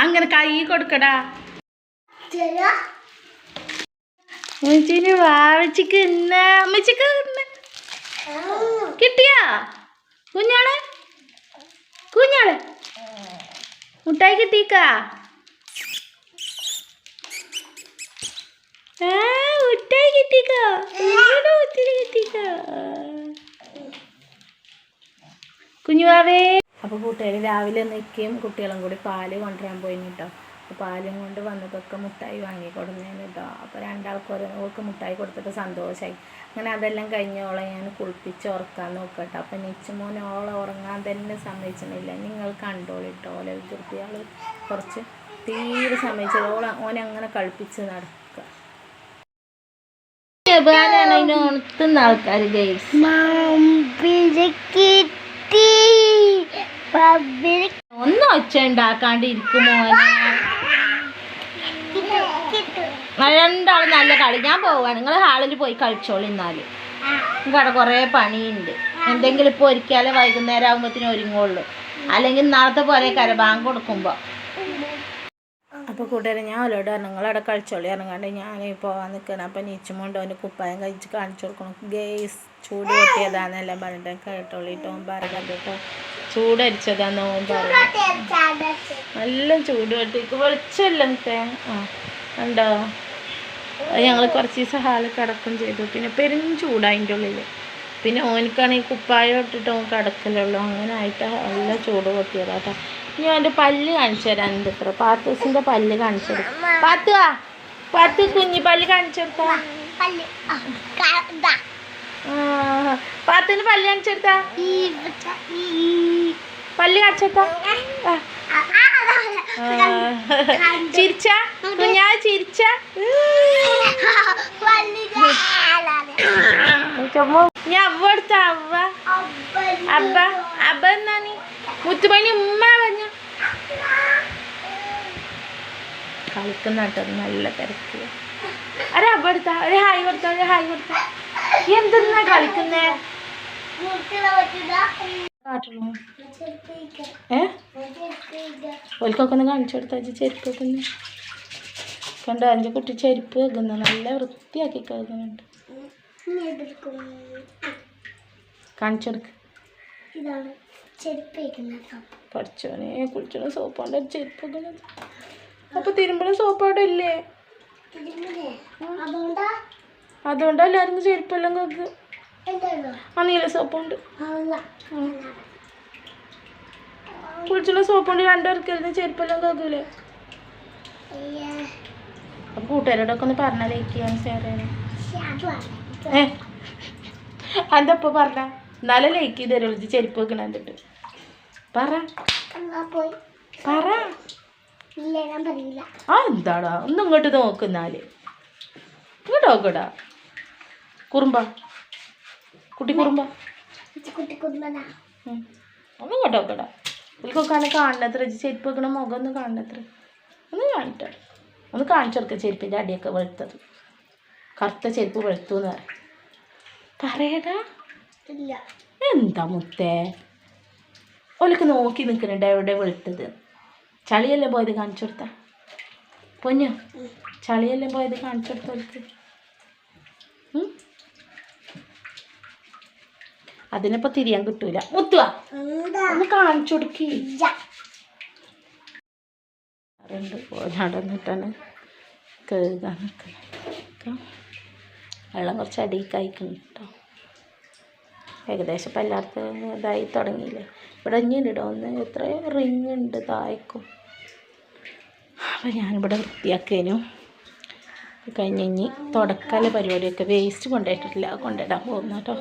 അങ്ങനെ കൈ കൊടുക്കടാ. അമ്മച്ചിന് വാവച്ചിക്ക് ഇന്ന അമ്മച്ചിക്ക് ഇന്ന് കിട്ടിയാ? കുഞ്ഞാളെ? കുഞ്ഞാളെ? മുട്ടായി കിട്ടിക്കാ ആ മുട്ടായി കിട്ടിക്കാ കുഞ്ഞുവാവേ അപ്പോൾ കൂട്ടുകാർ രാവിലെ നിൽക്കുകയും കുട്ടികളും കൂടി പാൽ കൊണ്ടുവരാൻ പോയി കേട്ടോ അപ്പോൾ പാലും കൊണ്ട് വന്നതൊക്കെ മുട്ടായി വാങ്ങി കൊടുന്നേന് കേട്ടോ അപ്പോൾ രണ്ടാൾക്ക് മുട്ടായി കൊടുത്തിട്ട് സന്തോഷമായി അങ്ങനെ അതെല്ലാം കഴിഞ്ഞോളെ ഞാൻ കുളിപ്പിച്ച് ഉറക്കാൻ നോക്കട്ടോ. അപ്പോൾ നിച്ചുമോൻ ഓളെ ഉറങ്ങാൻ തന്നെ സമ്മതിച്ചിട്ടില്ല. നിങ്ങൾ കണ്ടോളിട്ടോ. ഓലെ വികൃതിയാൾ കുറച്ച് തീരെ സമ്മതിച്ചത് ഓളെ ഓനെ അങ്ങനെ കളിപ്പിച്ച് നടക്കുക ജബാനാണ് അതിന് ഉണർത്തുന്ന ആൾക്കാർ ഒന്നും ഒച്ച ഉണ്ടാക്കാണ്ട് ഇരിക്കും മോനെ രണ്ടാളും നല്ല കളി. ഞാൻ പോവാണ്. നിങ്ങൾ ഹാളിൽ പോയി കളിച്ചോളി എന്നാൽ. അവിടെ കുറേ പണിയുണ്ട്. എന്തെങ്കിലും ഇപ്പോൾ ഒരിക്കലും വൈകുന്നേരം ആകുമ്പോഴത്തേനും ഒരുങ്ങുള്ളൂ. അല്ലെങ്കിൽ നാളത്തെ പോലെ കരബാങ്ക് കൊടുക്കുമ്പോൾ അപ്പോൾ കൂട്ടുകാരെ ഞാൻ അവരോട് പറഞ്ഞു നിങ്ങളവിടെ കളിച്ചോളി ഇറങ്ങാണ്ട് ഞാൻ പോകാൻ നിൽക്കണം അപ്പം നീച്ചുമുണ്ട് അവന്റെ കുപ്പായം കഴിച്ച് കാണിച്ചു കൊടുക്കണം. ഗേസ് ചൂട് പൊട്ടിയതാന്നെല്ലാം പറഞ്ഞിട്ട് കേട്ടോളി ഓൻ പറഞ്ഞത് കേട്ടോ ചൂടരിച്ചതാന്ന് ഓൻ പറഞ്ഞു നല്ല ചൂട് പൊട്ടിക്ക് വെളിച്ചമല്ല നിൽക്കേ ആ ഉണ്ടോ ഞങ്ങൾ കുറച്ച് ദിവസം ഹാളിൽ കിടക്കും ചെയ്തു. പിന്നെ പെരും ചൂടാതിന്റെ ഉള്ളിൽ പിന്നെ ഓനിക്കാണെങ്കിൽ കുപ്പായം ഇട്ടിട്ട് ഓൻ കിടക്കലുള്ളൂ. അങ്ങനെ ആയിട്ട് നല്ല ചൂട് പൊട്ടിയതാട്ടോ ഇനി അവന്റെ പല്ല് കാണിച്ചു തരാൻ ഉണ്ട് ഇത്ര. പാത്തൂസിന്റെ പല്ല് കാണിച്ചു കൊടുക്കും പാത്തുവാ പാത്തു കുഞ്ഞി പല്ല് കാണിച്ചു കൊടുത്താ. ആ, പാത്തുവിന് പല്ല് കാണിച്ചു കൊടുത്താ. പല്ല് കാണിച്ചു കൊടുത്താ. ആ. ചിരിച്ച? കുഞ്ഞാ ചിരിച്ച? ഞാൻ അവ എടുത്ത അവ അബ്ബ അബ്ബ എന്നാണി മുത്തുമണി ഉമ്മ പറഞ്ഞ കളിക്കുന്ന കേട്ടോ നല്ല തിരക്ക്. ഒരു എടുത്ത ഒരു ഹായ് കൊടുത്ത ഒരു ഹായ് കൊടുത്ത. എന്തെന്നാ കളിക്കുന്നേ? കാട്ടുള്ളൂ ഏ? ഓൽക്കൊക്കെ ഒന്ന് കാണിച്ചു കൊടുത്താ ചെരുപ്പ് വെക്കുന്നു കണ്ടോ അഞ്ച് കുട്ടി ചെരുപ്പ് വെക്കുന്ന നല്ല വൃത്തിയാക്കി കേൾക്കുന്നുണ്ട് കാണിച്ചു കൊടുക്ക്. ഇതാണ് ചെരുപ്പ് പഠിച്ചോനെ കുളിച്ചോണ സോപ്പാണ്ട് ചെരുപ്പ് വെക്കുന്നത്. അപ്പൊ തിരുമ്പളും സോപ്പ് അവിടെ ഇല്ലേ അതുകൊണ്ടാ എല്ലാവർക്കും ചെരുപ്പെല്ലാം കേക്ക് ആ നീല സോപ്പുണ്ട് കുളിച്ചുള്ള സോപ്പുണ്ട് രണ്ടുപേർക്കായിരുന്നു ചെരുപ്പെല്ലാം കേക്കൂലേ അപ്പൊ കൂട്ടുകാരോടൊക്കെ ഒന്ന് ഷെയർ അപ്പൊ ഏ? അതെപ്പോ പറഞ്ഞ? നല്ല ലൈക്ക് ചെയ്ത് തരുള്ളൂ. ചെരുപ്പ് വെക്കണ എന്നിട്ട് പറ. പറ. ആ എന്താടാ? ഒന്ന് ഇങ്ങോട്ട് നോക്കുന്നാൽ ഇങ്ങോട്ട് നോക്കടാ. കുറുമ്പ. കുട്ടി കുറുമ്പ. ഒന്ന് ഇങ്ങോട്ട് നോക്കടാ. ഇവർക്കൊക്കെ കാണണത്ര. ചെരുപ്പ് വെക്കണ മുഖം ഒന്ന് കാണണത്ര. ഒന്ന് കാണിട്ടോ. ഒന്ന് കാണിച്ചു കൊടുക്ക ചെരുപ്പിന്റെ അടിയൊക്കെ വെളുത്തത്. കറുത്ത ചെരുപ്പ് വെളുത്തു എന്ന് പറ. പറയടാ. എന്താ മുത്തേ? ഓലൊക്കെ നോക്കി നിൽക്കുന്നുണ്ട് എവിടെ വെളുത്തത്? ചളിയല്ലേ പോയത് കാണിച്ചു കൊടുത്ത? പൊന്നു? ചളിയല്ലേ പോയത് കാണിച്ചു കൊടുത്തോർക്ക് അതിനിപ്പോ തിരിയാൻ കിട്ടൂല. മുത്തുവാ ഒന്ന് കാണിച്ചു കൊടുക്കി. രണ്ട് നടന്നിട്ടാണ് കഴുകാൻ നിൽക്കുന്നത് വെള്ളം കുറച്ച് അടിയിൽ കഴിക്കുന്നു കേട്ടോ. ഏകദേശം ഇപ്പം എല്ലായിടത്തും ഇതായി തുടങ്ങിയില്ലേ. ഇവിടെ ഇനി ഇടോ ഒന്ന് എത്രയോ റിങ് ഉണ്ട് താഴേക്കും. അപ്പം ഞാനിവിടെ വൃത്തിയാക്കിയതിനും കഴിഞ്ഞ് ഇനി തുടക്കാല പരിപാടിയൊക്കെ വേസ്റ്റ് കൊണ്ടുപോയിട്ടില്ല കൊണ്ടിടാൻ പോകുന്നു കേട്ടോ.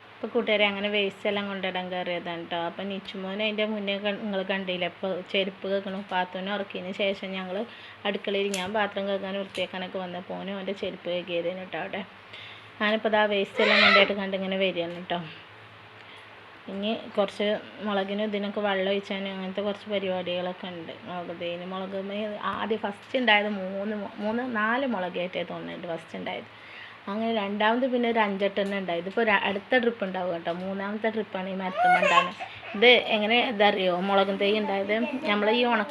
ഇപ്പോൾ കൂട്ടുകാരെ അങ്ങനെ വേസ്റ്റ് എല്ലാം കൊണ്ടിടാൻ കയറിയതാണ് കേട്ടോ. അപ്പം നിച്ചുമോൻ അതിന്റെ മുന്നേ നിങ്ങൾ കണ്ടില്ല? ഇപ്പോൾ ചെരുപ്പ് കേൾക്കണം പാത്തോനെ ഉറക്കിയതിന് ശേഷം ഞങ്ങൾ അടുക്കളയിൽ ഞാൻ പാത്രം കേൾക്കാനും വൃത്തിയാക്കാനൊക്കെ വന്നപ്പോൾ ഓനും അവന്റെ ചെരുപ്പ് കേൾക്കിയതിന് കേട്ടോ അവിടെ. ഞാനിപ്പോൾ ഇതാ വേസ്റ്റ് എല്ലാം കൊണ്ടായിട്ട് കണ്ടിങ്ങനെ വരികയാണ് കേട്ടോ. ഇനി കുറച്ച് മുളകിനും ഇതിനൊക്കെ വെള്ളം ഒഴിച്ചാനും അങ്ങനത്തെ കുറച്ച് പരിപാടികളൊക്കെ ഉണ്ട്. മുളക് തേന് മുളക് ആദ്യം ഫസ്റ്റ് ഉണ്ടായത് മൂന്ന് മൂന്ന് നാല് മുളകേറ്റേ തോന്നുന്നുണ്ട് ഫസ്റ്റ് ഉണ്ടായത് അങ്ങനെ രണ്ടാമത് പിന്നെ ഒരു അഞ്ചെട്ടെണ്ണം ഉണ്ടായത് ഇതിപ്പോൾ അടുത്ത ട്രിപ്പ് ഉണ്ടാവും കേട്ടോ. മൂന്നാമത്തെ ട്രിപ്പാണ് ഈ മരത്തുമ്മ ഉണ്ടാകുന്നത് ഇത് എങ്ങനെ ഇതറിയോ? മുളകും തൈ ഉണ്ടായത് നമ്മൾ ഈ ഉണ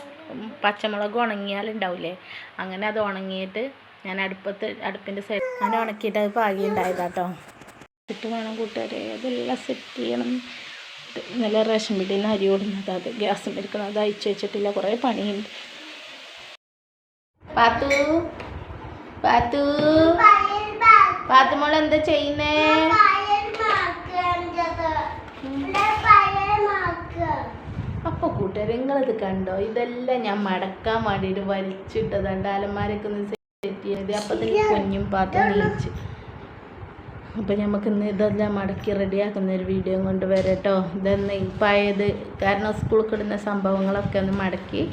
പച്ചമുളക് ഉണങ്ങിയാൽ ഉണ്ടാവില്ലേ അങ്ങനെ അത് ഉണങ്ങിയിട്ട് ഞാൻ അടുപ്പത്ത് അടുപ്പിന്റെ സൈഡ് അങ്ങനെ ഉണക്കിയിട്ട് അത് പാകി ഉണ്ടായതാട്ടോ വേണം കൂട്ടുകാരെ. അതെല്ലാം സെറ്റ് ചെയ്യണം. നല്ല റേഷൻ പീടിയിൽ നിന്ന് അരി ഓടുന്നത് അത് ഗ്യാസ് എടുക്കുന്നത് അത് അയച്ചു വെച്ചിട്ടില്ല കുറേ പണിയുണ്ട്. പാത്തു പാത്തു. പാത്തുമോൾ എന്താ ചെയ്യുന്നേ? അപ്പോൾ കൂട്ടുകാരെ നിങ്ങളിത് കണ്ടോ? ഇതെല്ലാം ഞാൻ മടക്കാൻ വേണ്ടിയിട്ട് വലിച്ചിട്ടതാണ്ട് അലമാരൊക്കെ ഒന്ന് സെറ്റ് ചെയ്ത് അപ്പം തന്നെ കുഞ്ഞും പാത്തും നീച്ച്. അപ്പം നമുക്ക് ഇന്ന് ഇതെല്ലാം മടക്കി റെഡിയാക്കുന്ന ഒരു വീഡിയോ കൊണ്ട് വരാം കേട്ടോ ഇതെന്ന് പഴയത് കാരണം സ്കൂളിൽ കിടുന്ന സംഭവങ്ങളൊക്കെ ഒന്ന് മടക്കി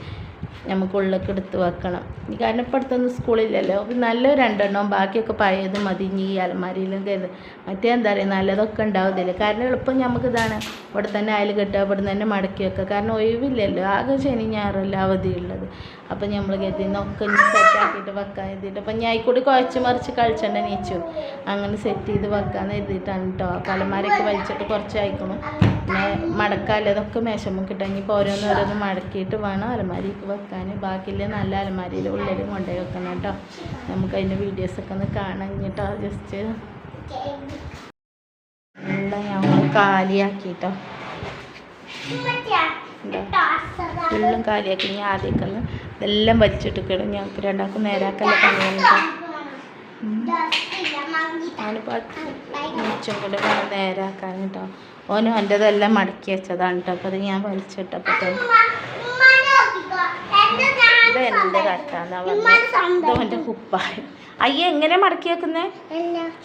നമുക്ക് ഉള്ളിലേക്ക് എടുത്ത് വെക്കണം. കാരണം ഇപ്പം അടുത്തൊന്നും സ്കൂളില്ലല്ലോ. നല്ല രണ്ടെണ്ണം ബാക്കിയൊക്കെ പഴയത് മതി. ഇനി ഈ അലമാരിയിലും കരുത്. മറ്റേ എന്താ പറയുക നല്ലതൊക്കെ ഉണ്ടാവത്തില്ല. കാരണം എളുപ്പം നമുക്ക് ഇതാണ് ഇവിടെ തന്നെ അയൽ കെട്ടുക ഇവിടെ തന്നെ മടക്കി വെക്കുക കാരണം ഒഴിവില്ലല്ലോ. ആകെ ശനി ഞായറല്ല അവധിയുള്ളത്. അപ്പം നമ്മൾ നോക്കി സെറ്റ് ആക്കിയിട്ട് വെക്കാൻ എഴുതിയിട്ട് അപ്പം ഞാൻ കൂടി കുഴച്ച് മറിച്ച് കളിച്ചണ്ട നീച്ചു അങ്ങനെ സെറ്റ് ചെയ്ത് വെക്കാന്ന് എഴുതിയിട്ടാണ് കേട്ടോ കലമാരൊക്കെ വലിച്ചിട്ട് കുറച്ച് അയക്കണം പിന്നെ മടക്കാല്ലേ ഇതൊക്കെ മേശമ്മ കിട്ടാൻ ഇനിയിപ്പോൾ ഓരോന്ന് ഓരോന്ന് മടക്കിയിട്ട് വേണം അലമാരിക്ക് വെക്കാൻ. ബാക്കിയുള്ള നല്ല അലമാരിയിൽ ഉള്ളിലും കൊണ്ടുപോയി വെക്കണം കേട്ടോ നമുക്ക് അതിന്റെ വീഡിയോസൊക്കെ ഒന്ന് കാണാൻ കേട്ടോ ജസ്റ്റ് എല്ലാം ഞങ്ങൾ കാലിയാക്കിട്ടോ. ഫുള്ളും കാലിയാക്കി. ഞാൻ ആദ്യമൊക്കെ ഇതെല്ലാം വലിച്ചിട്ട് കിടും ഞങ്ങൾക്ക് രണ്ടാൾക്കും നേരാക്കല്ല പണിയാണ് ഞാനിപ്പോൾ മിച്ചം കൂടെ വേണം നേരാക്കാൻ കേട്ടോ. ഓനും എന്റെതെല്ലാം മടക്കി വെച്ചതാണ് കേട്ടോ. അപ്പോൾ അത് ഞാൻ വലിച്ചിട്ടപ്പോൾ ഇത് എന്റെ കട്ടാന്നാ പറഞ്ഞത് ഇത് എന്റെ കുപ്പായം അയ്യ എങ്ങനെ മടക്കി വെക്കുന്നേ?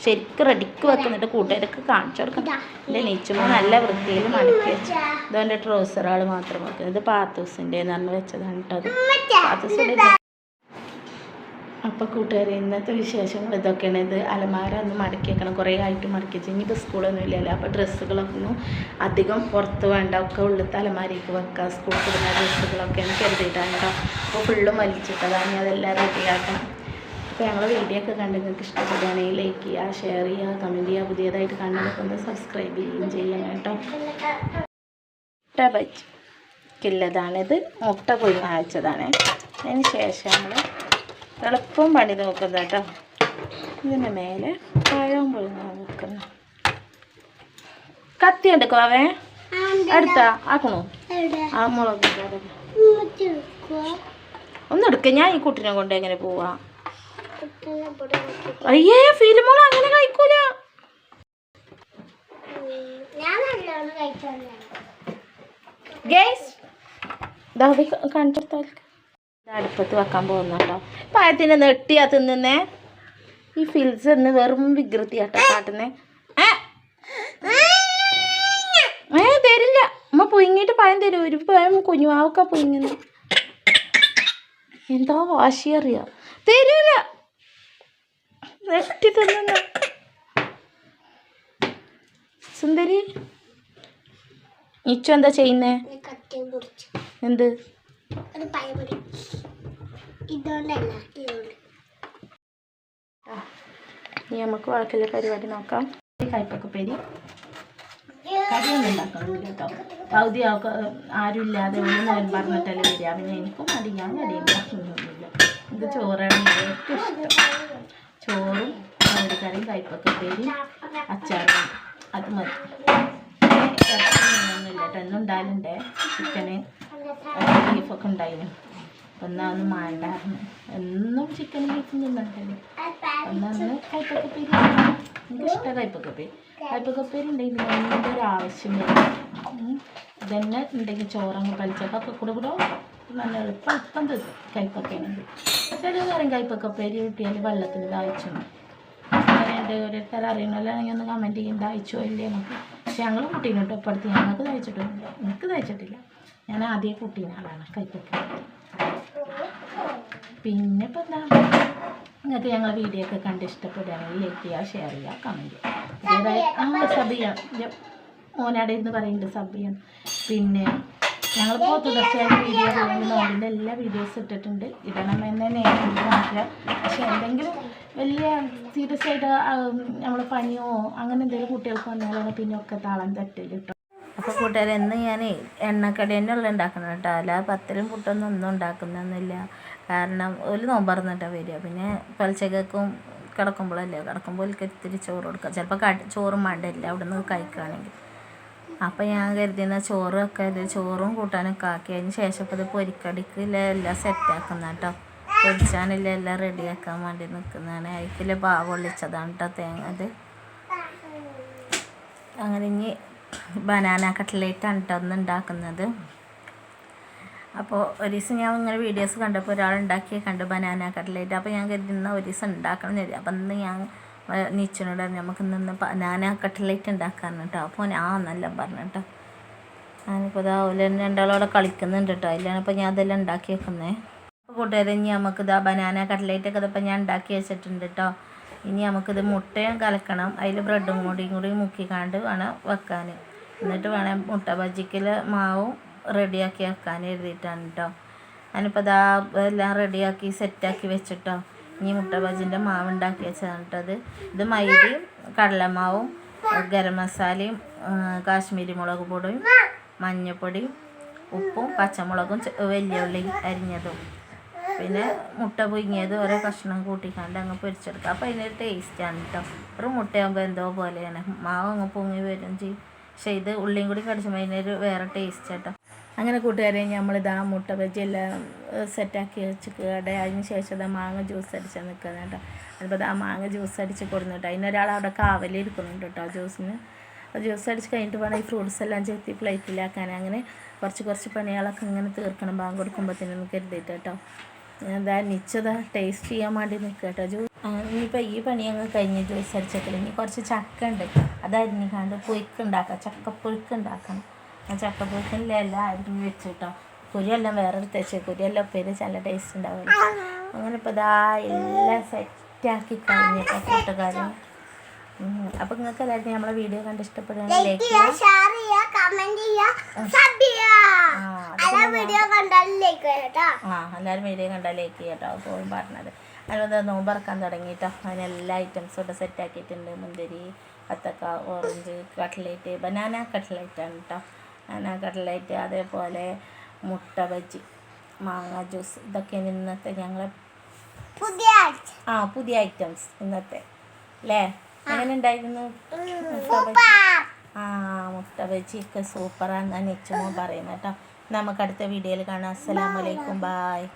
ശരിക്കും റെഡിക്ക് വെക്കുന്നിട്ട് കൂട്ടുകാരൊക്കെ കാണിച്ചു കൊടുക്കണം എന്റെ നെയ്ച്ചുമ്പോൾ നല്ല വൃത്തിയിൽ മടക്കി വെച്ചു. ഇതോ എന്റെ ട്രൗസറുകൾ മാത്രം വെക്കുന്നത് ഇത് പാത്തൂസിന്റെ എന്ന് വെച്ചതാണ് കേട്ടോ അത്. പാത്തൂസിന്റെ അപ്പോൾ കൂട്ടുകാരെ ഇന്നത്തെ വിശേഷങ്ങൾ ഇതൊക്കെയാണ്. ഇത് അലമാര ഒന്ന് മടക്കി വെക്കണം കുറേ ആയിട്ട് മടക്കി വെച്ച് ഇനിയിപ്പോൾ സ്കൂളൊന്നും ഇല്ലല്ലോ. അപ്പോൾ ഡ്രസ്സുകളൊന്നും അധികം പുറത്ത് വേണ്ട. ഒക്കെ ഉള്ളിലത്തെ അലമാരയ്ക്ക് വെക്കുക സ്കൂളിൽ ഡ്രസ്സുകളൊക്കെ എനിക്ക് കരുതിയിട്ടാണ് കേട്ടോ. അപ്പോൾ ഫുള്ളും വലിച്ചിട്ടതാണ്. അതെല്ലാം റെഡിയാക്കണം അപ്പോൾ ഞങ്ങൾ വീഡിയോ ഒക്കെ കണ്ട് നിങ്ങൾക്ക് ഇഷ്ടപ്പെടുകയാണെങ്കിൽ ലൈക്ക് ചെയ്യുക ഷെയർ ചെയ്യുക കമന്റ് ചെയ്യുക പുതിയതായിട്ട് കണ്ടതൊക്കെ ഒന്ന് സബ്സ്ക്രൈബ് ചെയ്യുകയും ചെയ്യണം കേട്ടോ. മുട്ട ബജ്ജിക്കുള്ളതാണിത് മുട്ട വാങ്ങിച്ചതാണ് അതിന് ശേഷം നമ്മൾ എളുപ്പം പണി നോക്കുന്നത് കേട്ടോ ഇതിന്റെ മേലെ പഴവും പുഴുങ്ങാൻ വെക്കുന്നു കത്തി എടുക്കും അവേ? അടുത്ത ആക്കണോ? ആ മുളക് ഒന്നെടുക്ക ഞാൻ ഈ കുട്ടിനെ കൊണ്ട് എങ്ങനെ പോവാ? അയ്യേ ഫിലിമോൾ അങ്ങനെ കഴിക്കൂല. ഗേസ് കാണിച്ചെടുത്താൽ അടുപ്പത്ത് വെക്കാൻ പോകുന്നുണ്ടോ പഴത്തിന്റെ നെട്ടിയാ തിന്നുന്നേ. ഈ ഫിൽസ് എന്ന് വെറും വികൃതിയാട്ടോ കാട്ടുന്നേ ഏ? തരില്ല. അമ്മ പുഴുങ്ങിയിട്ട് പഴം തരും. ഒരു പഴം കുഞ്ഞുവാവൊക്കെ പുഴുങ്ങുന്നു. എന്താ വാശി അറിയാം? തരില്ല നെട്ടി തിന്നുന്നു. സുന്ദരി നിച്ചു എന്താ ചെയ്യുന്നേ? എന്ത്? അത് പഴപൊടി ഇതുകൊണ്ടല്ല ഇതുകൊണ്ട് ഇനി നമുക്ക് വഴക്കിലെ പരിപാടി നോക്കാം കയ്പൊക്കെ പെരി പകുതി ആൾക്ക് ആരും ഇല്ലാതെ ഒന്നും പറഞ്ഞിട്ടല്ലേ വരിക പിന്നെ എനിക്കും മടി ഞാൻ കടി ഉണ്ടാക്കുന്നൊന്നുമില്ല ഇത് ചോറാണ് ഏറ്റവും ഇഷ്ടം ചോറും കറിയും കയ്പൊക്കെ പേരി അച്ചാറും അത് മതി ഒന്നുമില്ല കേട്ടോ എന്നും ചിക്കന് ബീഫൊക്കെ ഉണ്ടായിരുന്നു അപ്പം എന്നാൽ ഒന്നും എന്നും ചിക്കൻ ബീഫും തിന്നിട്ടല്ലേ ഒന്നൊന്ന് കയ്പക്കപ്പേരി എനിക്ക് ഇഷ്ടം കയ്പക്കപ്പേരി കയ്പക്കപ്പേരി ഉണ്ടെങ്കിൽ ഭയങ്കര ഒരു ആവശ്യമില്ല ഇതന്നെ ഉണ്ടെങ്കിൽ ചോറങ്ങ് പലിച്ചപ്പൊക്കെ കൂടെ കൂടെ നല്ല എളുപ്പം എളുപ്പം തീർക്കും കയ്പക്കയാണെങ്കിൽ ചില കാര്യം കയ്പക്കപ്പേരി കിട്ടിയാൽ വെള്ളത്തിൽ ദാഹിച്ചു എന്റെ ഓരോരുത്തർ അറിയണമല്ലോ അല്ലെങ്കിൽ ഒന്ന് കമന്റ് ചെയ്യും ദാഹിച്ചോ ഇല്ലേ നമുക്ക് പക്ഷെ ഞങ്ങൾ കുട്ടീനെ കേട്ടോ. ഇപ്പോഴത്തെ ഞങ്ങൾക്ക് ദഹിച്ചിട്ടൊന്നുമില്ല. എനിക്ക് ദഹിച്ചിട്ടില്ല. ഞാൻ ആദ്യം കുട്ടീനെ ആളാണ് കൈക്കൊക്കെ പിന്നെ ഇപ്പം എന്താ? നിങ്ങൾക്ക് ഞങ്ങൾ വീഡിയോ ഒക്കെ കണ്ട് ഇഷ്ടപ്പെടുകയാണെങ്കിൽ ലൈക്ക് ചെയ്യുക ഷെയർ ചെയ്യുക കമന്റ് ചെയ്യുക. ആ സബ് ചെയ്യാം മോനാടെ ഇരുന്ന് പറയുന്നുണ്ട് സബ് ചെയ്യാം പിന്നെ ഞങ്ങളിപ്പോൾ തുടർച്ചയായിട്ട് വീഡിയോ ചെയ്യുന്നത് നോമ്പിന്റെ എല്ലാ വീഡിയോസും ഇട്ടിട്ടുണ്ട്. ഇടണം എന്നെ തന്നെയാണ് എനിക്ക് പക്ഷെ എന്തെങ്കിലും വലിയ സീരിയസ് ആയിട്ട് നമ്മൾ പനിയോ അങ്ങനെ എന്തെങ്കിലും കുട്ടികൾക്ക് വന്നാലാണ് പിന്നെ ഒക്കെ താളം തട്ടിൽ കിട്ടും അപ്പോൾ കൂട്ടുകാരെ എന്ന് ഞാൻ എണ്ണക്കടി തന്നെ ഉള്ള ഉണ്ടാക്കണം കേട്ടോ. അല്ല പത്തലും പുട്ടൊന്നും ഒന്നും ഉണ്ടാക്കുന്നൊന്നുമില്ല. കാരണം ഒരു നോമ്പറന്നിട്ടാണ് വരിക. പിന്നെ പലിച്ചക്കും കിടക്കുമ്പോഴല്ലേ കിടക്കുമ്പോൾ എനിക്ക് ഇത്തിരി ചോറ് കൊടുക്കുക ചിലപ്പോൾ ചോറും വേണ്ടില്ല അവിടെ നിന്ന് കഴിക്കുകയാണെങ്കിൽ. അപ്പോൾ ഞാൻ കരുതിയെന്ന ചോറ് ഇത് ചോറും കൂട്ടാനൊക്കെ ആക്കി. അതിന് ശേഷം ഇപ്പോൾ ഇത് പൊരിക്കടിക്ക് എല്ലാം സെറ്റാക്കുന്ന കേട്ടോ. പൊരിച്ചാനില്ല എല്ലാം റെഡിയാക്കാൻ വേണ്ടി നിൽക്കുന്നതാണ്. അതിൽ പാവ ഒളിച്ചതാണ് കേട്ടോ തേങ്ങ. അത് അങ്ങനെ ഇനി ബനാന കട്ട്ലേറ്റാണ് കേട്ടോ ഉണ്ടാക്കുന്നത് അപ്പോൾ ഒരു ദിവസം ഞാൻ ഇങ്ങനെ വീഡിയോസ് കണ്ടപ്പോൾ ഒരാൾ ഉണ്ടാക്കിയ കണ്ടു ബനാന കട്ട്ലേറ്റ്. അപ്പോൾ ഞാൻ കരുതുന്ന ഒരു ദിവസം ഉണ്ടാക്കണം എന്ന് അപ്പം ഇന്ന് ഞാൻ നീച്ചനോട് പറഞ്ഞു നമുക്ക് ഇന്ന് ബനാന കട്ട്ലേറ്റ് ഉണ്ടാക്കാറുണ്ട് കേട്ടോ അപ്പോൾ ഞാൻ നല്ല പറഞ്ഞു കേട്ടോ ഞാനിപ്പോൾ ഇതാ ഓൽ രണ്ടാളോടെ കളിക്കുന്നുണ്ട് കേട്ടോ അതിലാണ് ഇപ്പോൾ ഞാൻ അതെല്ലാം ഉണ്ടാക്കി വെക്കുന്നത് അപ്പോൾ കൂട്ടുകാരെ ഇനി നമുക്ക് ഇതാ ബനാന കട്ട്ലേറ്റൊക്കെ ഇതിപ്പോൾ ഞാൻ ഉണ്ടാക്കി വെച്ചിട്ടുണ്ട് കേട്ടോ ഇനി നമുക്കിത് മുട്ടയും കലക്കണം. അതിൽ ബ്രെഡും കൂടിയും കൂടി മുക്കിക്കാണ്ട് വേണം വെക്കാൻ എന്നിട്ട് വേണം മുട്ട ബജിക്കൽ മാവും റെഡിയാക്കി വെക്കാൻ എഴുതിയിട്ടാണ് കേട്ടോ ഞാനിപ്പോൾ ഇതാ എല്ലാം റെഡിയാക്കി സെറ്റാക്കി വെച്ചിട്ടോ. ഇനി മുട്ട ബജിന്റെ മാവ് ഉണ്ടാക്കി വെച്ചതാണ് ഇത്. മൈദയും കടലമാവും ഗരം മസാലയും കാശ്മീരി മുളക് പൊടിയും മഞ്ഞൾപ്പൊടിയും ഉപ്പും പച്ചമുളകും വലിയ ഉള്ളി അരിഞ്ഞതും. പിന്നെ മുട്ട പുഴുങ്ങിയത് ഓരോ കഷ്ണം കൂട്ടിക്കാണ്ട് അങ്ങ് പൊരിച്ചെടുക്കുക അപ്പോൾ അതിനൊരു ടേസ്റ്റാണ് കേട്ടോ ഒരു മുട്ടയാകുമ്പോൾ എന്തോ പോലെയാണ്. മാവ് അങ്ങ് പൊങ്ങി വരും ചെയ്യും. പക്ഷേ ഇത് ഉള്ളിയും കൂടി കടിച്ചുമ്പോൾ അതിനൊരു വേറെ ടേസ്റ്റ് കേട്ടോ അങ്ങനെ കൂട്ടുകാരെ നമ്മളിതാ മുട്ട ബജി എല്ലാം സെറ്റാക്കി വെച്ചിട്ട് അതിന് ശേഷം ഇതാ മാങ്ങ ജ്യൂസ് അടിച്ച് നിൽക്കുന്നത് കേട്ടോ അതിപ്പോൾ ആ മാങ്ങ ജ്യൂസ് അടിച്ച് കൊടുക്കുന്നുണ്ട് അതിനൊരാൾ അവിടെ കാവലിരിക്കുന്നുണ്ട് കേട്ടോ ജ്യൂസിന് ജ്യൂസ് അടിച്ച് കഴിഞ്ഞിട്ട് വേണം ഈ ഫ്രൂട്ട്സ് എല്ലാം ചെത്തി പ്ലേറ്റിലാക്കാൻ അങ്ങനെ കുറച്ച് കുറച്ച് പണികളൊക്കെ ഇങ്ങനെ തീർക്കണം. ബാങ്ക് കൊടുക്കുമ്പോഴത്തേനും കരുതിയിട്ട് കേട്ടോ എന്താ നിച്ചത് ടേസ്റ്റ് ചെയ്യാൻ വേണ്ടി നിൽക്കുക കേട്ടോ ജ്യൂസ് ഇനിയിപ്പോൾ ഈ പണി അങ്ങ് കഴിഞ്ഞിട്ട് ജ്യൂസ് അടിച്ചേക്കില്ല ഇനി കുറച്ച് ചക്ക ഉണ്ട്. അത് അരിഞ്ഞിക്കാണ്ട് പൊയ്ക്ക് ഉണ്ടാക്കാം. ചക്കപ്പുഴുക്ക് ഉണ്ടാക്കണം. ആ ചക്കപ്പുഴുക്കിന്റെ എല്ലാം അരിഞ്ഞ് വെച്ചിട്ടോ. കുരിയെല്ലാം വേറെ എടുത്ത് വെച്ച്. കുരിയെല്ലാം ഉപ്പേര് നല്ല ടേസ്റ്റ് ഉണ്ടാവില്ല അങ്ങനെ ഇപ്പോൾ ഇതാ എല്ലാം സെറ്റാക്കി കഴിഞ്ഞിട്ടോ കൂട്ടുകാരും. അപ്പോൾ നിങ്ങൾക്ക് എല്ലാവരും നമ്മളെ വീഡിയോ കണ്ട് ഇഷ്ടപ്പെടുകയാണെങ്കിൽ ലൈക്ക് കമന്റ് ചെയ്യാ. സബ് ചെയ്യുക ആ എല്ലാ വീഡിയോ കണ്ടാൽ ലൈക്ക് ചെയ്യട്ടോ ആ എല്ലാവരും വീഡിയോ കണ്ടാൽ ലൈക്ക് ചെയ്യട്ടോ അപ്പോൾ പറഞ്ഞത്. അതിനൊന്ന് നോമ്പറക്കാൻ തുടങ്ങിയിട്ടോ അതിനെല്ലാ ഐറ്റംസും ഇവിടെ സെറ്റ് ആക്കിയിട്ടുണ്ട്. മുന്തിരി അത്തക്ക ഓറഞ്ച് കട്ട്ലേറ്റ് ബനാന കട്ട്ലേറ്റ് ആണ് കേട്ടോ ബനാന കട്ട്ലേറ്റ് അതേപോലെ മുട്ട ബജി മാങ്ങ ജ്യൂസ് ഇതൊക്കെയാണ് ഇന്നത്തെ ഞങ്ങളെ പുതിയ ആ പുതിയ ഐറ്റംസ് ഇന്നത്തെ. അല്ലേ എങ്ങനെ ഉണ്ടായിരുന്നു? ആ. ബജിയൊക്കെ സൂപ്പറാന്ന് നെച്ചുമോ പറയുന്നത് കേട്ടോ നമുക്ക് അടുത്ത വീഡിയോയിൽ കാണാം. അസ്സലാമലൈക്കും ബായ്